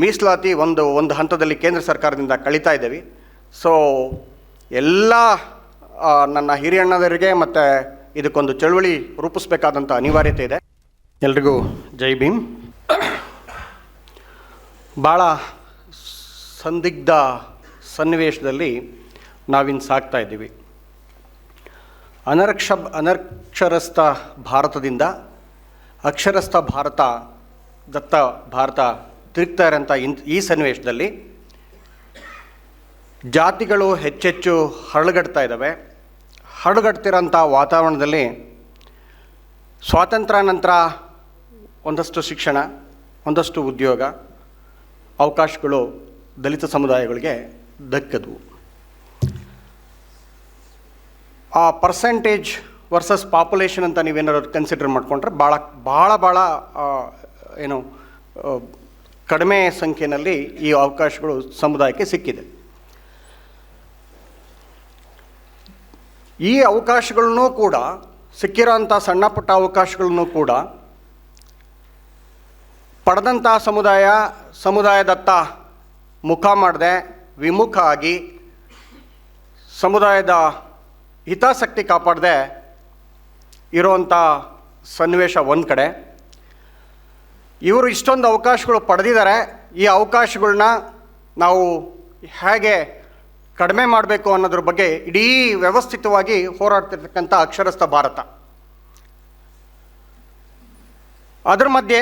ಮೀಸಲಾತಿ ಒಂದು ಒಂದು ಹಂತದಲ್ಲಿ ಕೇಂದ್ರ ಸರ್ಕಾರದಿಂದ ಕಳೀತಾ ಇದ್ದೀವಿ. ಸೊ ಎಲ್ಲ ನನ್ನ ಹಿರಿಯಣ್ಣದವರಿಗೆ ಮತ್ತು ಇದಕ್ಕೊಂದು ಚಳುವಳಿ ರೂಪಿಸಬೇಕಾದಂಥ ಅನಿವಾರ್ಯತೆ ಇದೆ. ಎಲ್ರಿಗೂ ಜೈ ಭೀಮ್. ಭಾಳ ಸಂದಿಗ್ಧ ಸನ್ನಿವೇಶದಲ್ಲಿ ನಾವಿನ್ನು ಸಾಕ್ತಾ ಇದ್ದೀವಿ. ಅನರಕ್ಷ, ಅನಕ್ಷರಸ್ಥ ಭಾರತದಿಂದ ಅಕ್ಷರಸ್ಥ ಭಾರತ, ದತ್ತ ಭಾರತ ತಿರುಗ್ತಾ ಇರೋಂಥ ಇನ್ ಈ ಸನ್ನಿವೇಶದಲ್ಲಿ ಜಾತಿಗಳು ಹೆಚ್ಚೆಚ್ಚು ಹರಳುಗಡ್ತಾ ಇದ್ದಾವೆ. ಹರಳುಗಡ್ತಿರೋಂಥ ವಾತಾವರಣದಲ್ಲಿ ಸ್ವಾತಂತ್ರ್ಯ ನಂತರ ಒಂದಷ್ಟು ಶಿಕ್ಷಣ, ಒಂದಷ್ಟು ಉದ್ಯೋಗ, ಅವಕಾಶಗಳು ದಲಿತ ಸಮುದಾಯಗಳಿಗೆ ದಕ್ಕದವು. ಆ ಪರ್ಸೆಂಟೇಜ್ ವರ್ಸಸ್ ಪಾಪ್ಯುಲೇಷನ್ ಅಂತ ನೀವೇನಾದ್ರು ಕನ್ಸಿಡರ್ ಮಾಡಿಕೊಂಡ್ರೆ ಭಾಳ ಭಾಳ ಭಾಳ ಏನು ಕಡಿಮೆ ಸಂಖ್ಯೆಯಲ್ಲಿ ಈ ಅವಕಾಶಗಳು ಸಮುದಾಯಕ್ಕೆ ಸಿಕ್ಕಿದೆ. ಈ ಅವಕಾಶಗಳನ್ನು ಕೂಡ, ಸಿಕ್ಕಿರೋಂಥ ಸಣ್ಣ ಪುಟ್ಟ ಅವಕಾಶಗಳನ್ನು ಕೂಡ ಪಡೆದಂಥ ಸಮುದಾಯ, ಸಮುದಾಯದತ್ತ ಮುಖ ಮಾಡದೆ, ವಿಮುಖ ಆಗಿ ಸಮುದಾಯದ ಹಿತಾಸಕ್ತಿ ಕಾಪಾಡದೆ ಇರೋವಂಥ ಸನ್ನಿವೇಶ ಒಂದು ಕಡೆ. ಇವರು ಇಷ್ಟೊಂದು ಅವಕಾಶಗಳು ಪಡೆದಿದ್ದಾರೆ. ಈ ಅವಕಾಶಗಳನ್ನ ನಾವು ಹೇಗೆ ಕಡಿಮೆ ಮಾಡಬೇಕು ಅನ್ನೋದ್ರ ಬಗ್ಗೆ ಇಡೀ ವ್ಯವಸ್ಥಿತವಾಗಿ ಹೋರಾಡ್ತಿರ್ತಕ್ಕಂಥ ಅಕ್ಷರಸ್ಥ ಭಾರತ. ಅದರ ಮಧ್ಯೆ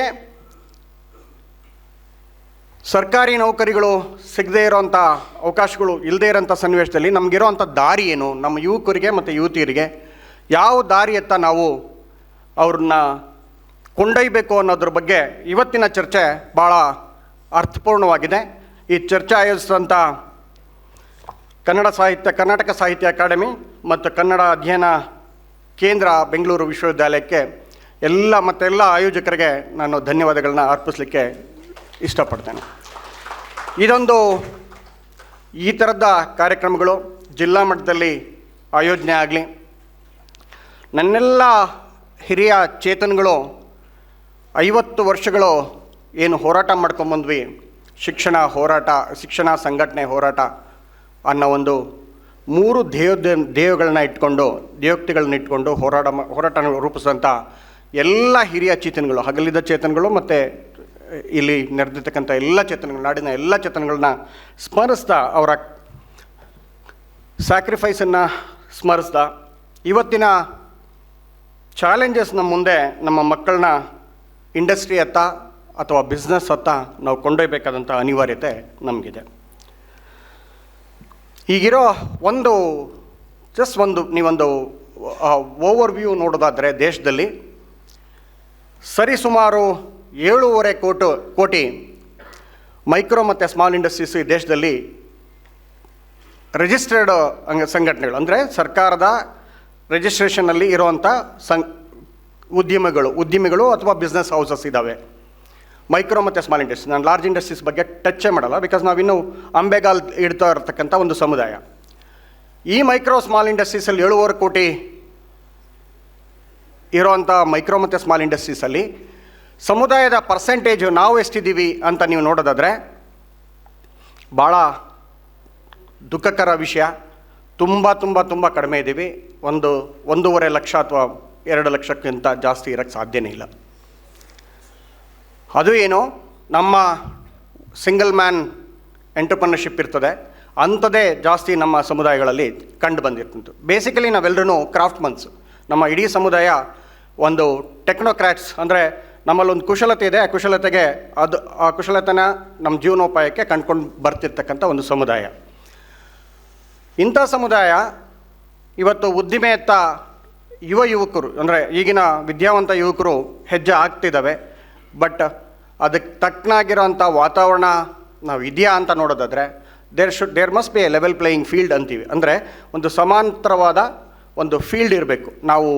ಸರ್ಕಾರಿ ನೌಕರಿಗಳು ಸಿಗದೇ ಇರೋಂಥ ಅವಕಾಶಗಳು ಇಲ್ಲದೇ ಇರೋಂಥ ಸನ್ನಿವೇಶದಲ್ಲಿ ನಮಗಿರೋವಂಥ ದಾರಿ ಏನು? ನಮ್ಮ ಯುವಕರಿಗೆ ಮತ್ತು ಯುವತಿಯರಿಗೆ ಯಾವ ದಾರಿಯತ್ತ ನಾವು ಅವ್ರನ್ನ ಕೊಂಡೊಯ್ಯಬೇಕು ಅನ್ನೋದ್ರ ಬಗ್ಗೆ ಇವತ್ತಿನ ಚರ್ಚೆ ಭಾಳ ಅರ್ಥಪೂರ್ಣವಾಗಿದೆ. ಈ ಚರ್ಚೆ ಆಯೋಜಿಸಿದಂಥ ಕನ್ನಡ ಸಾಹಿತ್ಯ, ಕರ್ನಾಟಕ ಸಾಹಿತ್ಯ ಅಕಾಡೆಮಿ ಮತ್ತು ಕನ್ನಡ ಅಧ್ಯಯನ ಕೇಂದ್ರ ಬೆಂಗಳೂರು ವಿಶ್ವವಿದ್ಯಾಲಯಕ್ಕೆ ಎಲ್ಲ ಮತ್ತೆಲ್ಲ ಆಯೋಜಕರಿಗೆ ನಾನು ಧನ್ಯವಾದಗಳನ್ನ ಅರ್ಪಿಸಲಿಕ್ಕೆ ಇಷ್ಟಪಡ್ತೇನೆ. ಇದೊಂದು ಈ ಥರದ ಕಾರ್ಯಕ್ರಮಗಳು ಜಿಲ್ಲಾ ಮಟ್ಟದಲ್ಲಿ ಆಯೋಜನೆ ಆಗಲಿ. ನನ್ನೆಲ್ಲ ಹಿರಿಯ ಚೇತನಗಳು ಐವತ್ತು ವರ್ಷಗಳು ಏನು ಹೋರಾಟ ಮಾಡ್ಕೊಂಬಂದ್ವಿ ಶಿಕ್ಷಣ ಹೋರಾಟ, ಶಿಕ್ಷಣ ಸಂಘಟನೆ ಹೋರಾಟ ಅನ್ನೋ ಒಂದು ಮೂರು ದೇವ ದೇವಗಳನ್ನ ಇಟ್ಕೊಂಡು ದೇವಕ್ತಿಗಳನ್ನ ಇಟ್ಕೊಂಡು ಹೋರಾಟ ಹೋರಾಟ ರೂಪಿಸಿದಂಥ ಎಲ್ಲ ಹಿರಿಯ ಚೇತನಗಳು, ಹಗಲಿದ ಚೇತನಗಳು ಮತ್ತು ಇಲ್ಲಿ ನಡೆದಿರ್ತಕ್ಕಂಥ ಎಲ್ಲ ಚೇತನಗಳು, ನಾಡಿನ ಎಲ್ಲ ಚೇತನಗಳನ್ನ ಸ್ಮರಿಸ್ತಾ ಅವರ ಸ್ಯಾಕ್ರಿಫೈಸನ್ನು ಸ್ಮರಿಸ್ತಾ, ಇವತ್ತಿನ ಚಾಲೆಂಜಸ್ ಮುಂದೆ ನಮ್ಮ ಮಕ್ಕಳನ್ನ ಇಂಡಸ್ಟ್ರಿ ಅತ್ತ ಅಥವಾ ಬಿಸ್ನೆಸ್ ಅತ್ತ ನಾವು ಕೊಂಡೊಯ್ಬೇಕಾದಂಥ ಅನಿವಾರ್ಯತೆ ನಮಗಿದೆ. ಈಗಿರೋ ಒಂದು ಜಸ್ಟ್ ಒಂದು, ನೀವೊಂದು ಓವರ್ ವ್ಯೂ ನೋಡೋದಾದರೆ ದೇಶದಲ್ಲಿ ಸರಿಸುಮಾರು ಏಳೂವರೆ ಕೋಟು, ಕೋಟಿ ಮೈಕ್ರೋ ಮತ್ತು ಸ್ಮಾಲ್ ಇಂಡಸ್ಟ್ರೀಸ್ ಈ ದೇಶದಲ್ಲಿ ರಿಜಿಸ್ಟರ್ಡ್ ಸಂಘಟನೆಗಳು. ಅಂದರೆ ಸರ್ಕಾರದ ರಿಜಿಸ್ಟ್ರೇಷನಲ್ಲಿ ಇರುವಂಥ ಸಂ ಉದ್ಯಮಿಗಳು ಉದ್ಯಮಿಗಳು ಅಥವಾ ಬಿಸ್ನೆಸ್ ಹೌಸಸ್ ಇದ್ದಾವೆ ಮೈಕ್ರೋ ಮತ್ತು ಸ್ಮಾಲ್ ಇಂಡಸ್ಟ್ರೀಸ್ ನಾನು ಲಾರ್ಜ್ ಇಂಡಸ್ಟ್ರೀಸ್ ಬಗ್ಗೆ ಟಚ್ಚೇ ಮಾಡಲ್ಲ ಬಿಕಾಸ್ ನಾವಿನ್ನೂ ಅಂಬೆಗಾಲ್ ಇಡ್ತಾ ಇರತಕ್ಕಂಥ ಒಂದು ಸಮುದಾಯ. ಈ ಮೈಕ್ರೋ ಸ್ಮಾಲ್ ಇಂಡಸ್ಟ್ರೀಸಲ್ಲಿ ಏಳುವರೆ ಕೋಟಿ ಇರೋವಂಥ ಮೈಕ್ರೋ ಮತ್ತು ಸ್ಮಾಲ್ ಇಂಡಸ್ಟ್ರೀಸಲ್ಲಿ ಸಮುದಾಯದ ಪರ್ಸೆಂಟೇಜು ನಾವು ಎಷ್ಟಿದ್ದೀವಿ ಅಂತ ನೀವು ನೋಡೋದಾದರೆ ಭಾಳ ದುಃಖಕರ ವಿಷಯ. ತುಂಬ ತುಂಬ ತುಂಬ ಕಡಿಮೆ ಇದ್ದೀವಿ. ಒಂದು, ಒಂದೂವರೆ ಲಕ್ಷ ಅಥವಾ ಎರಡು ಲಕ್ಷಕ್ಕಿಂತ ಜಾಸ್ತಿ ಇರೋಕ್ಕೆ ಸಾಧ್ಯನೇ ಇಲ್ಲ. ಅದು ಏನು ನಮ್ಮ ಸಿಂಗಲ್ ಮ್ಯಾನ್ ಎಂಟರ್ಪ್ರನರ್ಶಿಪ್ ಇರ್ತದೆ. ಅಂಥದ್ದೇ ಜಾಸ್ತಿ ನಮ್ಮ ಸಮುದಾಯಗಳಲ್ಲಿ ಕಂಡು ಬಂದಿರ್ತಂತು. ಬೇಸಿಕಲಿ ನಾವೆಲ್ಲರೂ ಕ್ರಾಫ್ಟ್ ಮನ್ಸ್ ನಮ್ಮ ಇಡೀ ಸಮುದಾಯ ಒಂದು ಟೆಕ್ನೋಕ್ರಾಟ್ಸ್ ಅಂದರೆ ನಮ್ಮಲ್ಲೊಂದು ಕುಶಲತೆ ಇದೆ. ಆ ಕುಶಲತೆಗೆ ಅದು, ಆ ಕುಶಲತೆನ ನಮ್ಮ ಜೀವನೋಪಾಯಕ್ಕೆ ಕಂಡ್ಕೊಂಡು ಬರ್ತಿರ್ತಕ್ಕಂಥ ಒಂದು ಸಮುದಾಯ. ಇಂಥ ಸಮುದಾಯ ಇವತ್ತು ಉದ್ದಿಮೆಯತ್ತ ಯುವ ಯುವಕರು, ಅಂದರೆ ಈಗಿನ ವಿದ್ಯಾವಂತ ಯುವಕರು ಹೆಜ್ಜೆ ಆಗ್ತಿದ್ದಾವೆ ಬಟ್ ಅದಕ್ಕೆ ತಕ್ಕನಾಗಿರೋಂಥ ವಾತಾವರಣ ನಾವು ಇದೆಯಾ ಅಂತ ನೋಡೋದಾದರೆ there should there must be a level playing field ಅಂತೀವಿ. ಅಂದರೆ ಒಂದು ಸಮಾಂತರವಾದ ಒಂದು ಫೀಲ್ಡ್ ಇರಬೇಕು. ನಾವು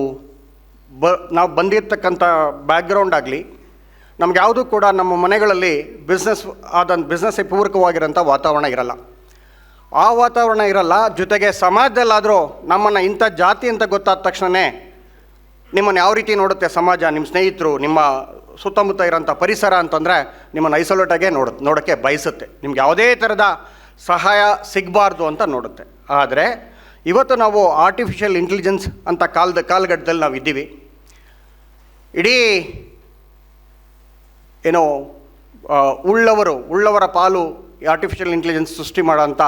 ಬ, ನಾವು ಬಂದಿರತಕ್ಕಂಥ ಬ್ಯಾಕ್ಗ್ರೌಂಡ್ ಆಗಲಿ, ನಮ್ಗೆ ಯಾವುದೂ ಕೂಡ ನಮ್ಮ ಮನೆಗಳಲ್ಲಿ ಬಿಸ್ನೆಸ್ ಆದ ಬಿಸ್ನೆಸ್ಸೇ ಪೂರಕವಾಗಿರೋಂಥ ವಾತಾವರಣ ಇರಲ್ಲ. ಆ ವಾತಾವರಣ ಇರಲ್ಲ, ಜೊತೆಗೆ ಸಮಾಜದಲ್ಲಾದರೂ ನಮ್ಮನ್ನು ಇಂಥ ಜಾತಿ ಅಂತ ಗೊತ್ತಾದ ತಕ್ಷಣವೇ ನಿಮ್ಮನ್ನು ಯಾವ ರೀತಿ ನೋಡುತ್ತೆ ಸಮಾಜ, ನಿಮ್ಮ ಸ್ನೇಹಿತರು, ನಿಮ್ಮ ಸುತ್ತಮುತ್ತ ಇರೋಂಥ ಪರಿಸರ ಅಂತಂದರೆ ನಿಮ್ಮನ್ನು ಐಸೋಲೇಟಾಗೆ ನೋಡ, ನೋಡೋಕ್ಕೆ ಬಯಸುತ್ತೆ. ನಿಮ್ಗೆ ಯಾವುದೇ ಥರದ ಸಹಾಯ ಸಿಗಬಾರ್ದು ಅಂತ ನೋಡುತ್ತೆ. ಆದರೆ ಇವತ್ತು ನಾವು ಆರ್ಟಿಫಿಷಿಯಲ್ ಇಂಟೆಲಿಜೆನ್ಸ್ ಅಂತ ಕಾಲದ ಕಾಲಘಟ್ಟದಲ್ಲಿ ನಾವು ಇದ್ದೀವಿ. ಇಡೀ ಏನೋ ಉಳ್ಳವರು, ಉಳ್ಳವರ ಪಾಲು ಆರ್ಟಿಫಿಷಿಯಲ್ ಇಂಟೆಲಿಜೆನ್ಸ್ ಸೃಷ್ಟಿ ಮಾಡೋಂಥ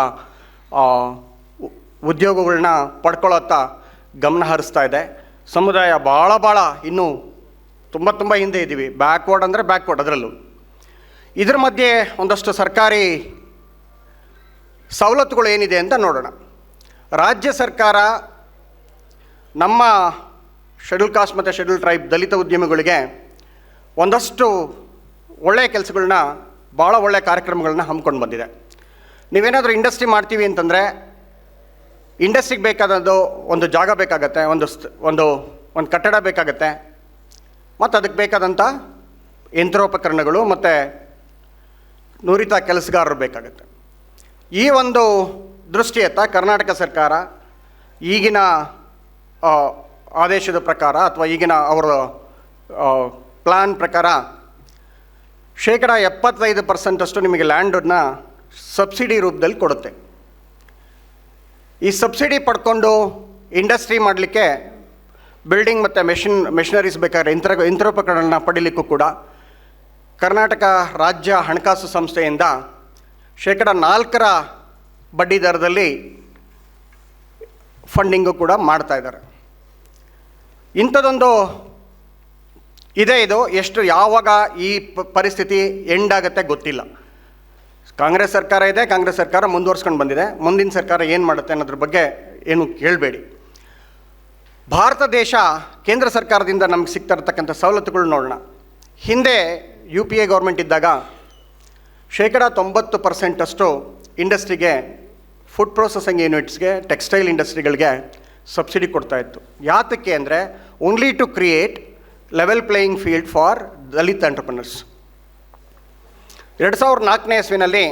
ಉದ್ಯೋಗಗಳನ್ನ ಪಡ್ಕೊಳ್ಳೋತ್ತ ಗಮನ ಹರಿಸ್ತಾ ಇದೆ. ಸಮುದಾಯ ಭಾಳ ಭಾಳ ಇನ್ನೂ ತುಂಬ ತುಂಬ ಹಿಂದೆ ಇದ್ದೀವಿ ಬ್ಯಾಕ್ವರ್ಡ್ ಅಂದರೆ ಬ್ಯಾಕ್ವರ್ಡ್ ಅದರಲ್ಲೂ. ಇದರ ಮಧ್ಯೆ ಒಂದಷ್ಟು ಸರ್ಕಾರಿ ಸವಲತ್ತುಗಳು ಏನಿದೆ ಅಂತ ನೋಡೋಣ. ರಾಜ್ಯ ಸರ್ಕಾರ ನಮ್ಮ ಶೆಡ್ಯೂಲ್ ಕಾಸ್ಟ್ ಮತ್ತು ಶೆಡ್ಯೂಲ್ ಟ್ರೈಬ್ ದಲಿತ ಉದ್ಯಮಿಗಳಿಗೆ ಒಂದಷ್ಟು ಒಳ್ಳೆಯ ಕೆಲಸಗಳನ್ನ ಭಾಳ ಒಳ್ಳೆಯ ಕಾರ್ಯಕ್ರಮಗಳನ್ನ ಹಮ್ಮಿಕೊಂಡು ಬಂದಿದೆ. ನೀವೇನಾದರೂ ಇಂಡಸ್ಟ್ರಿ ಮಾಡ್ತೀವಿ ಅಂತಂದರೆ ಇಂಡಸ್ಟ್ರಿಗೆ ಬೇಕಾದದ್ದು ಒಂದು ಜಾಗ ಬೇಕಾಗತ್ತೆ, ಒಂದು ಒಂದು ಒಂದು ಕಟ್ಟಡ ಬೇಕಾಗತ್ತೆ. ಮತ್ತು ಅದಕ್ಕೆ ಬೇಕಾದಂಥ ಯಂತ್ರೋಪಕರಣಗಳು ಮತ್ತು ನುರಿತ ಕೆಲಸಗಾರರು ಬೇಕಾಗುತ್ತೆ. ಈ ಒಂದು ದೃಷ್ಟಿಯತ್ತ ಕರ್ನಾಟಕ ಸರ್ಕಾರ ಈಗಿನ ಆದೇಶದ ಪ್ರಕಾರ ಅಥವಾ ಈಗಿನ ಅವರ ಪ್ಲ್ಯಾನ್ ಪ್ರಕಾರ ಶೇಕಡ ಎಪ್ಪತ್ತೈದು ಪರ್ಸೆಂಟಷ್ಟು ನಿಮಗೆ ಲ್ಯಾಂಡನ್ನ ಸಬ್ಸಿಡಿ ರೂಪದಲ್ಲಿ ಕೊಡುತ್ತೆ. ಈ ಸಬ್ಸಿಡಿ ಪಡ್ಕೊಂಡು ಇಂಡಸ್ಟ್ರಿ ಮಾಡಲಿಕ್ಕೆ ಬಿಲ್ಡಿಂಗ್ ಮತ್ತು ಮೆಷಿನ್, ಮೆಷಿನರೀಸ್ ಬೇಕಾದ್ರೆ ಯಂತ್ರ, ಯಂತ್ರೋಪಕರಣಗಳನ್ನ ಪಡೀಲಿಕ್ಕೂ ಕೂಡ ಕರ್ನಾಟಕ ರಾಜ್ಯ ಹಣಕಾಸು ಸಂಸ್ಥೆಯಿಂದ ಶೇಕಡ ನಾಲ್ಕರ ಬಡ್ಡಿ ದರದಲ್ಲಿ ಫಂಡಿಂಗು ಕೂಡ ಮಾಡ್ತಾ ಇದ್ದಾರೆ. ಇಂಥದ್ದೊಂದು ಇದೆ ಇದು. ಎಷ್ಟು ಯಾವಾಗ ಈ ಪರಿಸ್ಥಿತಿ ಎಂಡ್ ಆಗುತ್ತೆ ಗೊತ್ತಿಲ್ಲ. ಕಾಂಗ್ರೆಸ್ ಸರ್ಕಾರ ಇದೆ, ಕಾಂಗ್ರೆಸ್ ಸರ್ಕಾರ ಮುಂದುವರ್ಸ್ಕೊಂಡು ಬಂದಿದೆ. ಮುಂದಿನ ಸರ್ಕಾರ ಏನು ಮಾಡುತ್ತೆ ಅನ್ನೋದ್ರ ಬಗ್ಗೆ ಏನು ಕೇಳಬೇಡಿ. ಭಾರತ ದೇಶ ಕೇಂದ್ರ ಸರ್ಕಾರದಿಂದ ನಮ್ಗೆ ಸಿಗ್ತಾ ಇರತಕ್ಕಂಥ ಸವಲತ್ತುಗಳು ನೋಡೋಣ. ಹಿಂದೆ ಯು ಪಿ ಎ ಗೌರ್ಮೆಂಟ್ ಇದ್ದಾಗ ಶೇಕಡ ತೊಂಬತ್ತು ಪರ್ಸೆಂಟಷ್ಟು ಇಂಡಸ್ಟ್ರಿಗೆ, ಫುಡ್ ಪ್ರೊಸೆಸಿಂಗ್ ಯೂನಿಟ್ಸ್ಗೆ, ಟೆಕ್ಸ್ಟೈಲ್ ಇಂಡಸ್ಟ್ರಿಗಳಿಗೆ ಸಬ್ಸಿಡಿ ಕೊಡ್ತಾ ಇತ್ತು. ಯಾತಕ್ಕೆ ಅಂದರೆ only to create level playing field for Dalit entrepreneurs ಎರಡು ಸಾವಿರದ ನಾಲ್ಕನೇ ಇಸ್ವಿನಲ್ಲಿ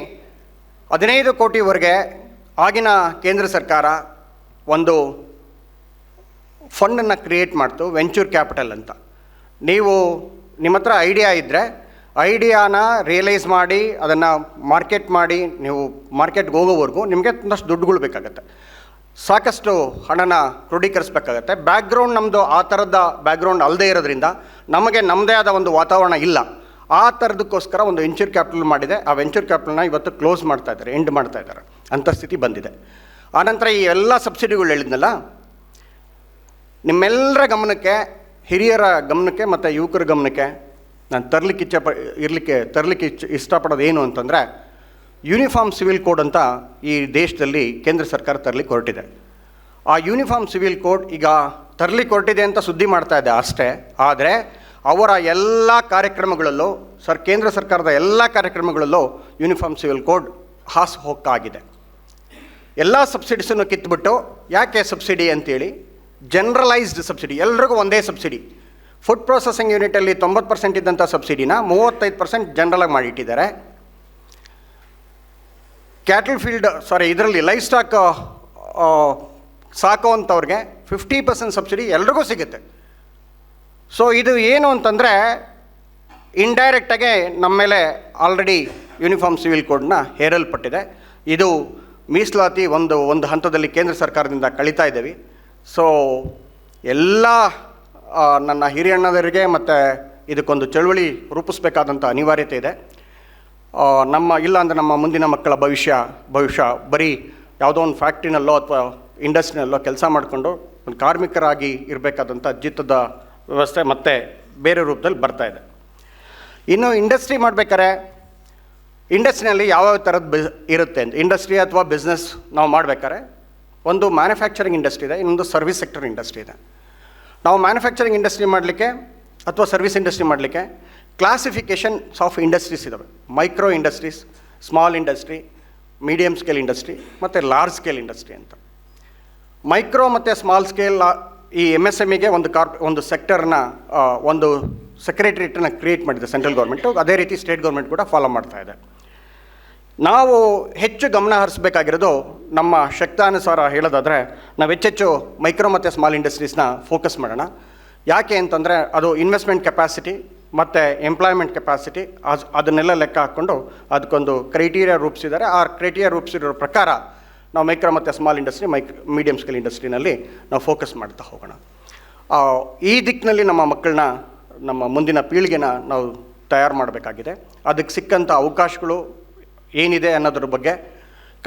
ಹದಿನೈದು ಕೋಟಿವರೆಗೆ ಆಗಿನ ಕೇಂದ್ರ ಸರ್ಕಾರ ಒಂದು ಫಂಡನ್ನು ಕ್ರಿಯೇಟ್ ಮಾಡ್ತು, ವೆಂಚೂರ್ ಕ್ಯಾಪಿಟಲ್ ಅಂತ. ನೀವು ನಿಮ್ಮ ಹತ್ರ ಐಡಿಯಾ ಇದ್ದರೆ ಐಡಿಯಾನ ರಿಯಲೈಸ್ ಮಾಡಿ, ಅದನ್ನು ಮಾರ್ಕೆಟ್ ಮಾಡಿ, ನೀವು ಮಾರ್ಕೆಟ್ಗೆ ಹೋಗೋವರೆಗೂ ನಿಮಗೆ ಒಂದಷ್ಟು ದುಡ್ಡುಗಳು ಬೇಕಾಗುತ್ತೆ. ಸಾಕಷ್ಟು ಹಣನ ಕ್ರೋಢೀಕರಿಸ್ಬೇಕಾಗತ್ತೆ. ಬ್ಯಾಕ್ಗ್ರೌಂಡ್ ನಮ್ಮದು ಆ ಥರದ ಬ್ಯಾಕ್ಗ್ರೌಂಡ್ ಅಲ್ಲದೆ ಇರೋದ್ರಿಂದ ನಮಗೆ ನಮ್ಮದೇ ಆದ ಒಂದು ವಾತಾವರಣ ಇಲ್ಲ. ಆ ಥರದಕ್ಕೋಸ್ಕರ ಒಂದು ವೆಂಚರ್ ಕ್ಯಾಪಿಟಲ್ ಮಾಡಿದೆ. ಆ ವೆಂಚರ್ ಕ್ಯಾಪಿಟಲ್ನ ಇವತ್ತು ಕ್ಲೋಸ್ ಮಾಡ್ತಾ ಇದ್ದಾರೆ ಎಂಡ್ ಮಾಡ್ತಾ ಇದ್ದಾರೆ. ಅಂಥ ಸ್ಥಿತಿ ಬಂದಿದೆ. ಆನಂತರ ಈ ಎಲ್ಲ ಸಬ್ಸಿಡಿಗಳು ಹೇಳಿದ್ನಲ್ಲ ನಿಮ್ಮೆಲ್ಲರ ಗಮನಕ್ಕೆ, ಹಿರಿಯರ ಗಮನಕ್ಕೆ ಮತ್ತು ಯುವಕರ ಗಮನಕ್ಕೆ ನಾನು ತರಲಿಕ್ಕೆ ಇಚ್ಛೆ ಪ, ಇರಲಿಕ್ಕೆ, ತರಲಿಕ್ಕೆ ಇಚ್ಛೆ, ಇಷ್ಟಪಡೋದು ಏನು ಅಂತಂದರೆ ಯೂನಿಫಾರ್ಮ್ ಸಿವಿಲ್ ಕೋಡ್ ಅಂತ ಈ ದೇಶದಲ್ಲಿ ಕೇಂದ್ರ ಸರ್ಕಾರ ತರಲಿಕ್ಕೆ ಹೊರಟಿದೆ. ಆ ಯೂನಿಫಾರ್ಮ್ ಸಿವಿಲ್ ಕೋಡ್ ಈಗ ತರಲಿಕ್ಕೆ ಹೊರಟಿದೆ ಅಂತ ಸುದ್ದಿ ಮಾಡ್ತಾ ಇದೆ ಅಷ್ಟೇ. ಆದರೆ ಅವರ ಎಲ್ಲ ಕಾರ್ಯಕ್ರಮಗಳಲ್ಲೂ ಸರ್, ಕೇಂದ್ರ ಸರ್ಕಾರದ ಎಲ್ಲ ಕಾರ್ಯಕ್ರಮಗಳಲ್ಲೂ ಯೂನಿಫಾರ್ಮ್ ಸಿವಿಲ್ ಕೋಡ್ ಹಾಸು ಹೋಗ್ತಾಗಿದೆ ಎಲ್ಲ ಸಬ್ಸಿಡಿಸನ್ನು ಕಿತ್ಬಿಟ್ಟು ಯಾಕೆ ಸಬ್ಸಿಡಿ ಅಂತೇಳಿ ಜನರಲೈಸ್ಡ್ ಸಬ್ಸಿಡಿ ಎಲ್ರಿಗೂ ಒಂದೇ ಸಬ್ಸಿಡಿ ಫುಡ್ ಪ್ರೊಸೆಸಿಂಗ್ ಯೂನಿಟಲ್ಲಿ ತೊಂಬತ್ತು ಪರ್ಸೆಂಟ್ ಇದ್ದಂಥ ಸಬ್ಸಿಡಿನ ಮೂವತ್ತೈದು ಪರ್ಸೆಂಟ್ ಜನರಲಾಗಿ ಮಾಡಿಟ್ಟಿದ್ದಾರೆ. ಕ್ಯಾಟಲ್ ಫೀಲ್ಡ್ ಸಾರಿ ಇದರಲ್ಲಿ ಲೈಫ್ ಸ್ಟಾಕ್ ಸಾಕೋ ಅಂಥವ್ರಿಗೆ ಫಿಫ್ಟಿ ಪರ್ಸೆಂಟ್ ಸಬ್ಸಿಡಿ ಎಲ್ರಿಗೂ ಸಿಗುತ್ತೆ. ಸೊ ಇದು ಏನು ಅಂತಂದರೆ ಇಂಡೈರೆಕ್ಟಾಗೆ ನಮ್ಮ ಮೇಲೆ ಆಲ್ರೆಡಿ ಯೂನಿಫಾರ್ಮ್ ಸಿವಿಲ್ ಕೋಡ್ನ ಹೇರಲ್ಪಟ್ಟಿದೆ. ಇದು ಮೀಸಲಾತಿ ಒಂದು ಒಂದು ಹಂತದಲ್ಲಿ ಕೇಂದ್ರ ಸರ್ಕಾರದಿಂದ ಕಳೀತಾ ಇದ್ದೀವಿ. ಸೊ ಎಲ್ಲ ನನ್ನ ಹಿರಿಯಣ್ಣದವರಿಗೆ ಮತ್ತು ಇದಕ್ಕೊಂದು ಚಳುವಳಿ ರೂಪಿಸಬೇಕಾದಂಥ ಅನಿವಾರ್ಯತೆ ಇದೆ. ನಮ್ಮ, ಇಲ್ಲ ಅಂದರೆ ನಮ್ಮ ಮುಂದಿನ ಮಕ್ಕಳ ಭವಿಷ್ಯ ಭವಿಷ್ಯ ಬರೀ ಯಾವುದೋ ಒಂದು ಫ್ಯಾಕ್ಟ್ರಿನಲ್ಲೋ ಅಥವಾ ಇಂಡಸ್ಟ್ರಿನಲ್ಲೋ ಕೆಲಸ ಮಾಡಿಕೊಂಡು ಒಂದು ಕಾರ್ಮಿಕರಾಗಿ ಇರಬೇಕಾದಂಥ ಜಿತ್ತದ ವ್ಯವಸ್ಥೆ ಮತ್ತೆ ಬೇರೆ ರೂಪದಲ್ಲಿ ಬರ್ತಾ ಇದೆ. ಇನ್ನು ಇಂಡಸ್ಟ್ರಿ ಮಾಡ್ಬೇಕಾದ್ರೆ ಇಂಡಸ್ಟ್ರಿನಲ್ಲಿ ಯಾವ್ಯಾವ ಥರದ್ದು ಬಿಸ್ ಇರುತ್ತೆ ಅಂತ. ಇಂಡಸ್ಟ್ರಿ ಅಥವಾ ಬಿಸ್ನೆಸ್ ನಾವು ಮಾಡ್ಬೇಕಾದ್ರೆ ಒಂದು ಮ್ಯಾನುಫ್ಯಾಕ್ಚರಿಂಗ್ ಇಂಡಸ್ಟ್ರಿ ಇದೆ, ಇನ್ನೊಂದು ಸರ್ವಿಸ್ ಸೆಕ್ಟರ್ ಇಂಡಸ್ಟ್ರಿ ಇದೆ. ನಾವು ಮ್ಯಾನುಫ್ಯಾಕ್ಚರಿಂಗ್ ಇಂಡಸ್ಟ್ರಿ ಮಾಡಲಿಕ್ಕೆ ಅಥವಾ ಸರ್ವಿಸ್ ಇಂಡಸ್ಟ್ರಿ ಮಾಡಲಿಕ್ಕೆ ಕ್ಲಾಸಿಫಿಕೇಷನ್ಸ್ ಆಫ್ ಇಂಡಸ್ಟ್ರೀಸ್ ಇದ್ದಾವೆ micro industries, small industry medium scale industry ಮತ್ತು ಲಾರ್ಜ್ ಸ್ಕೇಲ್ ಇಂಡಸ್ಟ್ರಿ ಅಂತ. ಮೈಕ್ರೋ ಮತ್ತು ಸ್ಮಾಲ್ ಸ್ಕೇಲ್ ಈ ಎಂ ಎಸ್ ಎಮ್ಮಿಗೆ ಒಂದು ಕಾರ್ಪ್ ಒಂದು ಸೆಕ್ಟರ್ನ ಒಂದು ಸೆಕ್ರೆಟ್ರಿಯೇಟನ್ನ ಕ್ರಿಯೇಟ್ ಮಾಡಿದೆ ಸೆಂಟ್ರಲ್ ಗೌರ್ಮೆಂಟು ಅದೇ ರೀತಿ ಸ್ಟೇಟ್ ಗೌರ್ಮೆಂಟ್ ಕೂಡ ಫಾಲೋ ಮಾಡ್ತಾ ಇದೆ. ನಾವು ಹೆಚ್ಚು ಗಮನ ಹರಿಸಬೇಕಾಗಿರೋದು ನಮ್ಮ ಶಕ್ತಾನುಸಾರ ಹೇಳೋದಾದರೆ ನಾವು ಹೆಚ್ಚೆಚ್ಚು ಮೈಕ್ರೋ ಮತ್ತು ಸ್ಮಾಲ್ ಇಂಡಸ್ಟ್ರೀಸ್ನ ಫೋಕಸ್ ಮಾಡೋಣ. ಯಾಕೆ ಅಂತಂದರೆ ಅದು ಇನ್ವೆಸ್ಟ್ಮೆಂಟ್ ಕೆಪಾಸಿಟಿ ಮತ್ತು ಎಂಪ್ಲಾಯ್ಮೆಂಟ್ ಕೆಪಾಸಿಟಿ ಅದನ್ನೆಲ್ಲ ಲೆಕ್ಕ ಹಾಕ್ಕೊಂಡು ಅದಕ್ಕೊಂದು ಕ್ರೈಟೀರಿಯಾ ರೂಪಿಸಿದ್ದಾರೆ. ಆ ಕ್ರೈಟೀರಿಯಾ ರೂಪಿಸಿರೋ ಪ್ರಕಾರ ನಾವು ಮೈಕ್ರೋ ಮತ್ತು ಸ್ಮಾಲ್ ಇಂಡಸ್ಟ್ರಿ ಮೈಕ್ ಮೀಡಿಯಮ್ ಸ್ಕೇಲ್ ಇಂಡಸ್ಟ್ರಿನಲ್ಲಿ ನಾವು ಫೋಕಸ್ ಮಾಡ್ತಾ ಹೋಗೋಣ. ಈ ದಿಕ್ಕಿನಲ್ಲಿ ನಮ್ಮ ಮಕ್ಕಳನ್ನ, ನಮ್ಮ ಮುಂದಿನ ಪೀಳಿಗೆನ ನಾವು ತಯಾರು ಮಾಡಬೇಕಾಗಿದೆ. ಅದಕ್ಕೆ ಸಿಕ್ಕಂಥ ಅವಕಾಶಗಳು ಏನಿದೆ ಅನ್ನೋದ್ರ ಬಗ್ಗೆ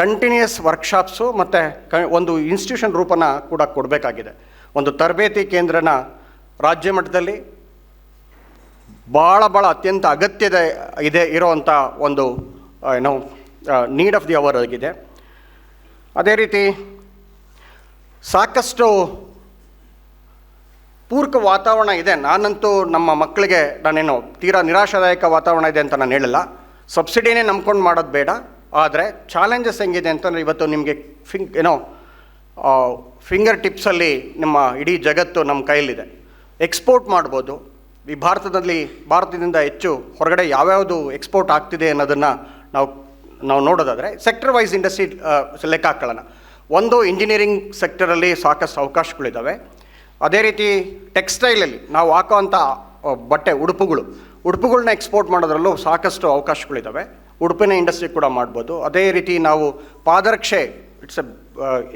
ಕಂಟಿನ್ಯೂಯಸ್ ವರ್ಕ್ಶಾಪ್ಸು ಮತ್ತು ಕ, ಒಂದು ಇನ್ಸ್ಟಿಟ್ಯೂಷನ್ ರೂಪನ ಕೂಡ ಕೊಡಬೇಕಾಗಿದೆ. ಒಂದು ತರಬೇತಿ ಕೇಂದ್ರನ ರಾಜ್ಯ ಮಟ್ಟದಲ್ಲಿ ಭಾಳ ಭಾಳ ಅತ್ಯಂತ ಅಗತ್ಯದ ಇದೆ ಇರೋವಂಥ ಒಂದು ಏನೋ ನೀಡ್ ಆಫ್ ದಿ ಅವರ್ ಆಗಿದೆ. ಅದೇ ರೀತಿ ಸಾಕಷ್ಟು ಪೂರ್ಕ ವಾತಾವರಣ ಇದೆ. ನಾನಂತೂ ನಮ್ಮ ಮಕ್ಕಳಿಗೆ ನಾನೇನು ತೀರಾ ನಿರಾಶಾದಾಯಕ ವಾತಾವರಣ ಇದೆ ಅಂತ ನಾನು ಹೇಳಿಲ್ಲ. ಸಬ್ಸಿಡಿನೇ ನಂಬ್ಕೊಂಡು ಮಾಡೋದು ಬೇಡ. ಆದರೆ ಚಾಲೆಂಜಸ್ ಹೆಂಗಿದೆ ಅಂತಂದರೆ ಇವತ್ತು ನಿಮಗೆ ಫಿಂಗ್ ಏನೋ ಫಿಂಗರ್ ಟಿಪ್ಸಲ್ಲಿ ನಿಮ್ಮ ಇಡೀ ಜಗತ್ತು ನಮ್ಮ ಕೈಯಲ್ಲಿದೆ. ಎಕ್ಸ್ಪೋರ್ಟ್ ಮಾಡ್ಬೋದು. ಈ ಭಾರತದಲ್ಲಿ, ಭಾರತದಿಂದ ಹೆಚ್ಚು ಹೊರಗಡೆ ಯಾವ್ಯಾವುದು ಎಕ್ಸ್ಪೋರ್ಟ್ ಆಗ್ತಿದೆ ಅನ್ನೋದನ್ನು ನಾವು ನಾವು ನೋಡೋದಾದರೆ ಸೆಕ್ಟರ್ ವೈಸ್ ಇಂಡಸ್ಟ್ರಿ ಲೆಕ್ಕ ಹಾಕೊಳ್ಳೋಣ. ಒಂದು ಇಂಜಿನಿಯರಿಂಗ್ ಸೆಕ್ಟರಲ್ಲಿ ಸಾಕಷ್ಟು ಅವಕಾಶಗಳಿದ್ದಾವೆ ಅದೇ ರೀತಿ ಟೆಕ್ಸ್ಟೈಲಲ್ಲಿ ನಾವು ಹಾಕೋವಂಥ ಬಟ್ಟೆ, ಉಡುಪುಗಳು. ಉಡುಪುಗಳನ್ನ ಎಕ್ಸ್ಪೋರ್ಟ್ ಮಾಡೋದ್ರಲ್ಲೂ ಸಾಕಷ್ಟು ಅವಕಾಶಗಳಿದ್ದಾವೆ ಉಡುಪಿನ ಇಂಡಸ್ಟ್ರಿ ಕೂಡ ಮಾಡ್ಬೋದು. ಅದೇ ರೀತಿ ನಾವು ಪಾದರಕ್ಷೆ it's a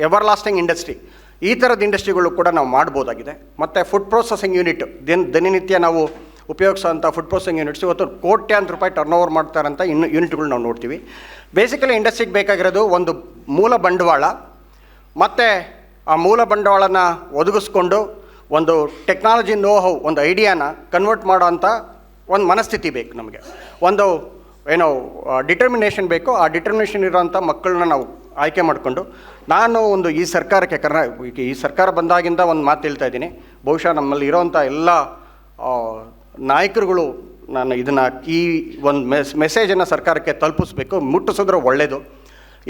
ever lasting industry ಈ ಥರದ ಇಂಡಸ್ಟ್ರಿಗಳು ಕೂಡ ನಾವು ಮಾಡ್ಬೋದಾಗಿದೆ. ಮತ್ತು ಫುಡ್ ಪ್ರೊಸೆಸಿಂಗ್ ಯೂನಿಟ್ ದಿನ, ದಿನನಿತ್ಯ ನಾವು ಉಪಯೋಗಿಸೋಂಥ ಫುಡ್ ಪ್ರೊಸೆಸಿಂಗ್ ಯೂನಿಟ್ಸ್ ಇವತ್ತು ಕೋಟ್ಯಾಂತರ ರೂಪಾಯಿ ಟರ್ನ್ ಓವರ್ ಮಾಡ್ತಾರಂಥ ಇನ್ನು ಯೂನಿಟ್ಗಳು ನಾವು ನೋಡ್ತೀವಿ. ಬೇಸಿಕಲಿ ಇಂಡಸ್ಟ್ರಿಗೆ ಬೇಕಾಗಿರೋದು ಒಂದು ಮೂಲ ಬಂಡವಾಳ, ಮತ್ತು ಆ ಮೂಲ ಬಂಡವಾಳನ ಒದಗಿಸ್ಕೊಂಡು ಒಂದು ಟೆಕ್ನಾಲಜಿ ನೋಹೌ ಒಂದು ಐಡಿಯಾನ ಕನ್ವರ್ಟ್ ಮಾಡೋವಂಥ ಒಂದು ಮನಸ್ಥಿತಿ ಬೇಕು ನಮಗೆ. ಒಂದು, ಏನೋ ಡಿಟರ್ಮಿನೇಷನ್ ಬೇಕು. ಆ ಡಿಟರ್ಮಿನೇಷನ್ ಇರೋಂಥ ಮಕ್ಕಳನ್ನ ನಾವು ಆಯ್ಕೆ ಮಾಡಿಕೊಂಡು, ನಾನು ಒಂದು ಈ ಸರ್ಕಾರಕ್ಕೆ ಕರ್ನಾ, ಈ ಸರ್ಕಾರ ಬಂದಾಗಿಂದ ಒಂದು ಮಾತು ಹೇಳ್ತಾ ಇದ್ದೀನಿ. ಬಹುಶಃ ನಮ್ಮಲ್ಲಿ ಇರೋವಂಥ ಎಲ್ಲ ನಾಯಕರುಗಳು ನಾನು ಇದನ್ನು ಈ ಒಂದು ಮೆಸ್ ಮೆಸೇಜನ್ನು ಸರ್ಕಾರಕ್ಕೆ ತಲುಪಿಸ್ಬೇಕು, ಮುಟ್ಟಿಸಿದ್ರೆ ಒಳ್ಳೆಯದು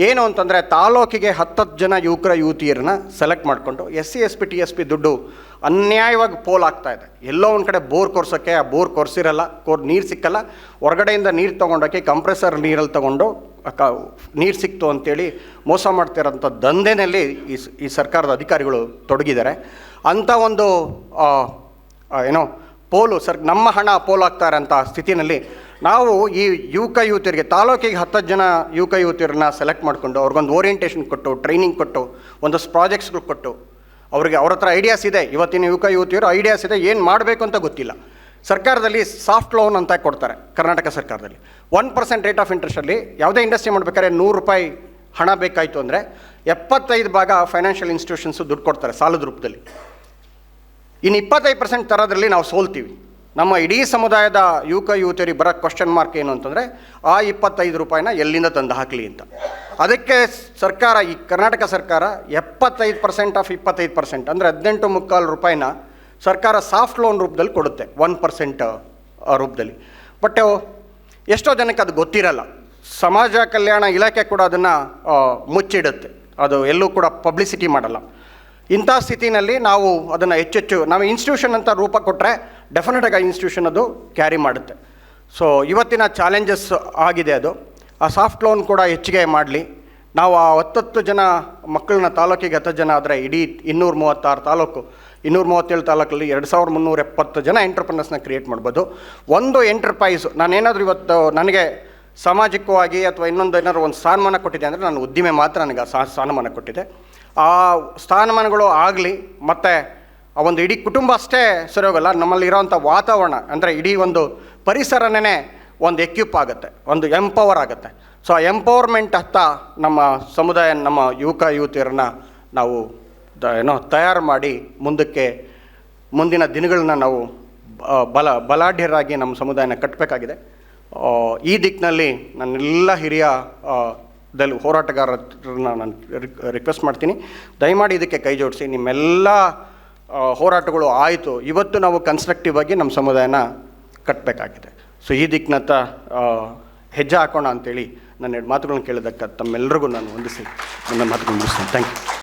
ಏನು ಅಂತಂದರೆ ತಾಲೂಕಿಗೆ ಹತ್ತತ್ತು ಜನ ಯುವಕರ, ಯುವತಿಯರನ್ನ ಸೆಲೆಕ್ಟ್ ಮಾಡಿಕೊಂಡು S C, S P, T, S P ದುಡ್ಡು ಅನ್ಯಾಯವಾಗಿ ಪೋಲ್ ಆಗ್ತಾ ಇದೆ. ಎಲ್ಲೋ ಒಂದು ಕಡೆ ಬೋರ್ ಕೊರ್ಸೋಕ್ಕೆ, ಆ ಬೋರ್ ಕೊರ್ಸಿರಲ್ಲ, ಕೋರ್, ನೀರು ಸಿಕ್ಕಲ್ಲ, ಹೊರಗಡೆಯಿಂದ ನೀರು ತೊಗೊಂಡೋಕೆ ಕಂಪ್ರೆಸರ್ ನೀರಲ್ಲಿ ತೊಗೊಂಡು ಕ ನೀರು ಸಿಕ್ತು ಅಂತೇಳಿ ಮೋಸ ಮಾಡ್ತಿರೋಂಥ ದಂಧೆನಲ್ಲಿ ಈ ಈ ಸರ್ಕಾರದ ಅಧಿಕಾರಿಗಳು ತೊಡಗಿದ್ದಾರೆ. ಅಂಥ ಒಂದು ಏನೋ ಪೋಲು, ಸರ್, ನಮ್ಮ ಹಣ ಪೋಲಾಗ್ತಾರೆ ಅಂತ ಸ್ಥಿತಿನಲ್ಲಿ ನಾವು ಈ ಯುವಕ ಯುವತಿಯರಿಗೆ, ತಾಲೂಕಿಗೆ ಹತ್ತು ಜನ ಯುವಕ ಯುವತಿಯರನ್ನ ಸೆಲೆಕ್ಟ್ ಮಾಡಿಕೊಂಡು ಅವ್ರಿಗೊಂದು ಓರಿಯೆಂಟೇಷನ್ ಕೊಟ್ಟು ಟ್ರೈನಿಂಗ್ ಕೊಟ್ಟು, ಒಂದಷ್ಟು ಪ್ರಾಜೆಕ್ಟ್ಸ್ಗಳು ಕೊಟ್ಟು, ಅವ್ರಿಗೆ ಅವ್ರ ಹತ್ರ ಐಡಿಯಾಸ್ ಇದೆ. ಇವತ್ತಿನ ಯುವಕ ಯುವತಿಯರು ಐಡಿಯಾಸ್ ಇದೆ, ಏನು ಮಾಡಬೇಕು ಅಂತ ಗೊತ್ತಿಲ್ಲ. ಸರ್ಕಾರದಲ್ಲಿ ಸಾಫ್ಟ್ ಲೋನ್ ಅಂತ ಕೊಡ್ತಾರೆ, ಕರ್ನಾಟಕ ಸರ್ಕಾರದಲ್ಲಿ. ಒನ್ ಪರ್ಸೆಂಟ್ ರೇಟ್ ಆಫ್ ಇಂಟ್ರೆಸ್ಟಲ್ಲಿ ಯಾವುದೇ ಇಂಡಸ್ಟ್ರಿ ಮಾಡಬೇಕಾದ್ರೆ ನೂರು ರೂಪಾಯಿ ಹಣ ಬೇಕಾಯಿತು ಅಂದರೆ ಎಪ್ಪತ್ತೈದು ಭಾಗ ಫೈನಾನ್ಷಿಯಲ್ ಇನ್ಸ್ಟಿಟ್ಯೂಷನ್ಸು ದುಡ್ಡು ಕೊಡ್ತಾರೆ, ಸಾಲದ ರೂಪದಲ್ಲಿ. ಇನ್ನು ಇಪ್ಪತ್ತೈದು ಪರ್ಸೆಂಟ್ ತರೋದ್ರಲ್ಲಿ ನಾವು ಸೋಲ್ತೀವಿ. ನಮ್ಮ ಇಡೀ ಸಮುದಾಯದ ಯುವಕ, ಯುವತಿಯರಿಗೆ ಬರೋ ಕ್ವಶನ್ ಮಾರ್ಕ್ ಏನು ಅಂತಂದರೆ, ಆ ಇಪ್ಪತ್ತೈದು ರೂಪಾಯಿನ ಎಲ್ಲಿಂದ ತಂದು ಹಾಕಲಿ ಅಂತ. ಅದಕ್ಕೆ ಸರ್ಕಾರ, ಈ ಕರ್ನಾಟಕ ಸರ್ಕಾರ ಎಪ್ಪತ್ತೈದು ಪರ್ಸೆಂಟ್ ಆಫ್ ಇಪ್ಪತ್ತೈದು ಪರ್ಸೆಂಟ್ ಅಂದರೆ ಹದಿನೆಂಟು ಮುಕ್ಕಾಲು ರೂಪಾಯಿನ ಸರ್ಕಾರ ಸಾಫ್ಟ್ ಲೋನ್ ರೂಪದಲ್ಲಿ ಕೊಡುತ್ತೆ ಒನ್ ಪರ್ಸೆಂಟ್ ರೂಪದಲ್ಲಿ. ಬಟ್ ಎಷ್ಟೋ ಜನಕ್ಕೆ ಅದು ಗೊತ್ತಿರಲ್ಲ. ಸಮಾಜ ಕಲ್ಯಾಣ ಇಲಾಖೆ ಕೂಡ ಅದನ್ನು ಮುಚ್ಚಿಡುತ್ತೆ. ಅದು ಎಲ್ಲೂ ಕೂಡ ಪಬ್ಲಿಸಿಟಿ ಮಾಡಲ್ಲ. ಇಂಥ ಸ್ಥಿತಿನಲ್ಲಿ ನಾವು ಅದನ್ನು ಹೆಚ್ಚೆಚ್ಚು, ನಾವು ಇನ್ಸ್ಟಿಟ್ಯೂಷನ್ ಅಂತ ರೂಪ ಕೊಟ್ಟರೆ ಡೆಫಿನೆಟಾಗಿ ಆ ಇನ್ಸ್ಟಿಟ್ಯೂಷನ್ ಅದು ಕ್ಯಾರಿ ಮಾಡುತ್ತೆ. ಸೊ ಇವತ್ತಿನ ಚಾಲೆಂಜಸ್ ಆಗಿದೆ ಅದು. ಆ ಸಾಫ್ಟ್ ಲೋನ್ ಕೂಡ ಹೆಚ್ಚಿಗೆ ಮಾಡಲಿ. ನಾವು ಆ ಹತ್ತತ್ತು ಜನ ಮಕ್ಕಳನ್ನ, ತಾಲೂಕಿಗೆ ಹತ್ತು ಜನ ಆದರೆ ಇಡೀ ಇನ್ನೂರ ಮೂವತ್ತಾರು ತಾಲೂಕು ಇನ್ನೂರ ಮೂವತ್ತೇಳು ತಾಲೂಕಲ್ಲಿ ಎರಡು ಸಾವಿರದ ಮುನ್ನೂರ ಎಪ್ಪತ್ತು ಜನ ಎಂಟರ್ಪ್ರನರ್ಸ್ನ ಕ್ರಿಯೇಟ್ ಮಾಡ್ಬೋದು. ಒಂದು ಎಂಟರ್ಪ್ರೈಸ್ ನಾನೇನಾದರೂ ಇವತ್ತು ನನಗೆ ಸಾಮಾಜಿಕವಾಗಿ ಅಥವಾ ಇನ್ನೊಂದು ಏನಾದ್ರು ಒಂದು ಸ್ಥಾನಮಾನ ಕೊಟ್ಟಿದೆ ಅಂದರೆ ನಾನು ಉದ್ದಿಮೆ ಮಾತ್ರ ನನಗೆ ಆ ಸ್ಥಾನಮಾನ ಕೊಟ್ಟಿದೆ. ಆ ಸ್ಥಾನಮಾನಗಳು ಆಗಲಿ ಮತ್ತು ಆ ಒಂದು ಇಡೀ ಕುಟುಂಬ ಅಷ್ಟೇ ಸರಿ ಹೋಗಲ್ಲ ನಮ್ಮಲ್ಲಿರೋವಂಥ ವಾತಾವರಣ ಅಂದರೆ ಇಡೀ ಒಂದು ಪರಿಸರನೇ ಒಂದು ಎಕ್ವಿಪ್ ಆಗುತ್ತೆ, ಒಂದು ಎಂಪವರ್ ಆಗುತ್ತೆ. ಸೊ ಆ ಎಂಪವರ್ಮೆಂಟ್ ಹತ್ತ ನಮ್ಮ ಸಮುದಾಯ, ನಮ್ಮ ಯುವಕ, ಯುವತಿಯರನ್ನ ನಾವು ದ, ಏನೋ ತಯಾರು ಮಾಡಿ ಮುಂದಕ್ಕೆ, ಮುಂದಿನ ದಿನಗಳನ್ನ ನಾವು ಬಲ, ಬಲಾಢ್ಯರಾಗಿ ನಮ್ಮ ಸಮುದಾಯನ ಕಟ್ಟಬೇಕಾಗಿದೆ ಈ ದಿಕ್ಕಿನಲ್ಲಿ ನನ್ನೆಲ್ಲ ಹಿರಿಯ ದಲ್, ಹೋರಾಟಗಾರರನ್ನ ನಾನು ರಿಕ್ವೆಸ್ಟ್ ಮಾಡ್ತೀನಿ. ದಯಮಾಡಿ ಇದಕ್ಕೆ ಕೈ ಜೋಡಿಸಿ. ನಿಮ್ಮೆಲ್ಲ ಹೋರಾಟಗಳು ಆಯಿತು. ಇವತ್ತು ನಾವು ಕನ್ಸ್ಟ್ರಕ್ಟಿವ್ ಆಗಿ ನಮ್ಮ ಸಮುದಾಯನ ಕಟ್ಟಬೇಕಾಗಿದೆ ಸೊ, ಈ ದಿಕ್ಕಿನತ್ತ ಹೆಜ್ಜೆ ಹಾಕೋಣ ಅಂತೇಳಿ ನನ್ನ ಎರಡು ಮಾತುಗಳನ್ನ ಕೇಳಿದ್ದಕ್ಕೆ ತಮ್ಮೆಲ್ಲರಿಗೂ ನಾನು ಹೊಂದಿಸಿ ನನ್ನ ಮಾತುಗಳನ್ನು ಮುಗಿಸ್ತೀನಿ. Thank you